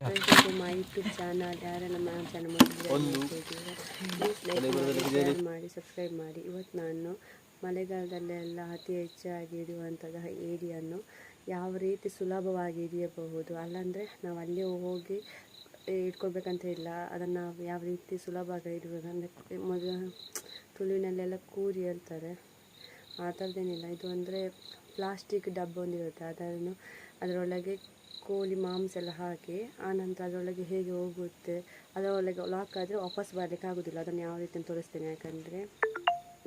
ಮೈ YouTube channel ಯಾರೆಲ್ಲ ನಮ್ಮ channel share ಮಾಡಿ ಸಬ್ಸ್ಕ್ರೈಬ್ ಮಾಡಿ ಇವತ್ತು ನಾನು ಮಳೆಗಾಲದಲ್ಲೆಲ್ಲ ಅತಿ ಹೆಚ್ಚಾಗಿ ಹಿಡಿಯುವಂತಹ ಏರಿಯನ್ನು ಯಾವ ರೀತಿ ಸುಲಭವಾಗಿ ಹಿಡಿಯಬಹುದು? ಅಲ್ಲಾಂದರೆ ನಾವು ಅಲ್ಲಿ ಹೋಗಿ ಇಟ್ಕೊಳ್ಬೇಕಂತ ಇಲ್ಲ. ಅದನ್ನು ಯಾವ ರೀತಿ ಸುಲಭವಾಗಿ ಹಿಡಿಬೋದು ಅಂದರೆ ಮೊದಲು ತುಳುವಿನಲ್ಲೆಲ್ಲ ಕೂರಿ ಹೇಳ್ತಾರೆ ಆ ಥರದ್ದೇನಿಲ್ಲ ಇದು ಅಂದರೆ ಪ್ಲಾಸ್ಟಿಕ್ ಡಬ್ಬ ಒಂದಿರುತ್ತೆ. ಅದನ್ನು ಅದರೊಳಗೆ ಕೋಳಿ ಮಾಂಸ ಎಲ್ಲ ಹಾಕಿ ಆನಂತರ ಅದರೊಳಗೆ ಹೇಗೆ ಹೋಗುತ್ತೆ, ಅದರೊಳಗೆ ಲಾಕ್ ಆದರೆ ವಾಪಸ್ ಬರಲಿಕ್ಕೆ ಆಗೋದಿಲ್ಲ. ಅದನ್ನು ಯಾವ ರೀತಿ ತೋರಿಸ್ತೇನೆ ಯಾಕಂದರೆ,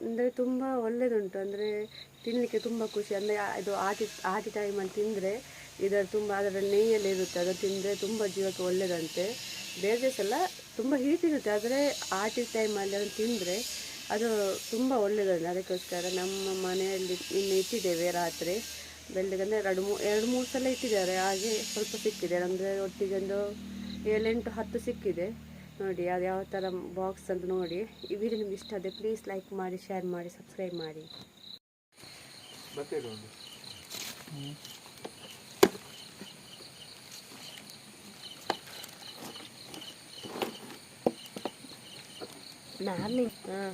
ಅಂದರೆ ತುಂಬ ಒಳ್ಳೆಯದುಂಟು ಅಂದರೆ ತಿನ್ನಲಿಕ್ಕೆ ತುಂಬ ಖುಷಿ. ಅಂದರೆ ಇದು ಆಟಿ ಆಟಿ ಟೈಮಲ್ಲಿ ತಿಂದರೆ ಇದರ ತುಂಬ, ಅದರ ನೆಯ್ಯಲ್ಲಿ ಇರುತ್ತೆ. ಅದು ತಿಂದರೆ ತುಂಬ ಜೀವಕ್ಕೆ ಒಳ್ಳೆಯದಂತೆ ಬೇರೆ ದಿವಸ ಎಲ್ಲ ತುಂಬ ಹೀಟ್ ಇರುತ್ತೆ ಆದರೆ ಆಟಿ ಟೈಮಲ್ಲಿ ಅದನ್ನು ತಿಂದರೆ ಅದು ತುಂಬ ಒಳ್ಳೆಯದಂತೆ ಅದಕ್ಕೋಸ್ಕರ ನಮ್ಮ ಮನೆಯಲ್ಲಿ ಇನ್ನು ಇಟ್ಟಿದ್ದೇವೆ ರಾತ್ರಿ. ಬೆಳಗ್ಗೆ ಎರಡು ಮೂ ಎರಡು ಮೂರು ಸಲ ಇಟ್ಟಿದ್ದಾರೆ. ಹಾಗೆ ಸ್ವಲ್ಪ ಸಿಕ್ಕಿದೆ. ಅಂದರೆ ಒಟ್ಟಿಗೆ ಒಂದು ಏಳೆಂಟು ಹತ್ತು ಸಿಕ್ಕಿದೆ. ನೋಡಿ ಅದು ಯಾವ ಥರ ಬಾಕ್ಸ್ ಅಂತ ನೋಡಿ. ಈ ವಿಡಿಯೋ ನಿಮ್ಗೆ ಇಷ್ಟ ಆದರೆ ಪ್ಲೀಸ್ ಲೈಕ್ ಮಾಡಿ ಶೇರ್ ಮಾಡಿ ಸಬ್ಸ್ಕ್ರೈಬ್ ಮಾಡಿ. ನಾನು ಹಾಂ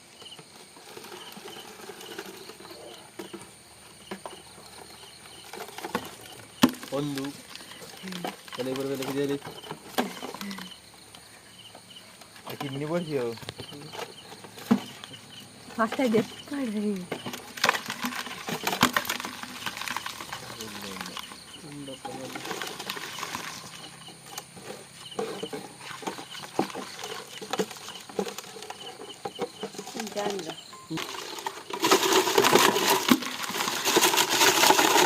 ಒಂದು ಮೂರು ಇದೆ ಒಂಜಡಿ ಆಯ್ತಾ ಮಲ್ಲ ಮಗನ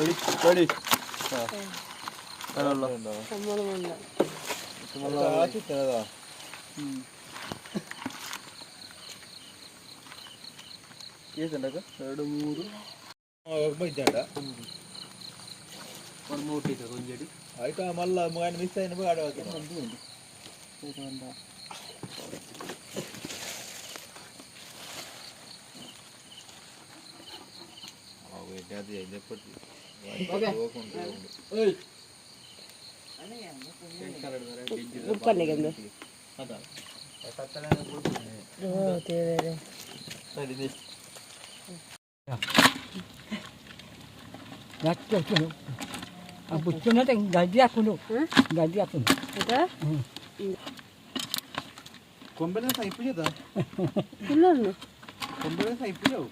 ಮಿಸ್ ಆಯ್ನ ಆಡುವಾಗ ಒಂದು కొంచెం అయితే మళ్ళీ ఆయన మిస్ అయిన ఆడవాళ్ళు అది అయినప్పటికీ ഉപ്പല്ലേ എന്ത് കൊമ്പനെ സൈപ്പിളിയതാ കൊമ്പനെ സൈപ്പിളിയാവും.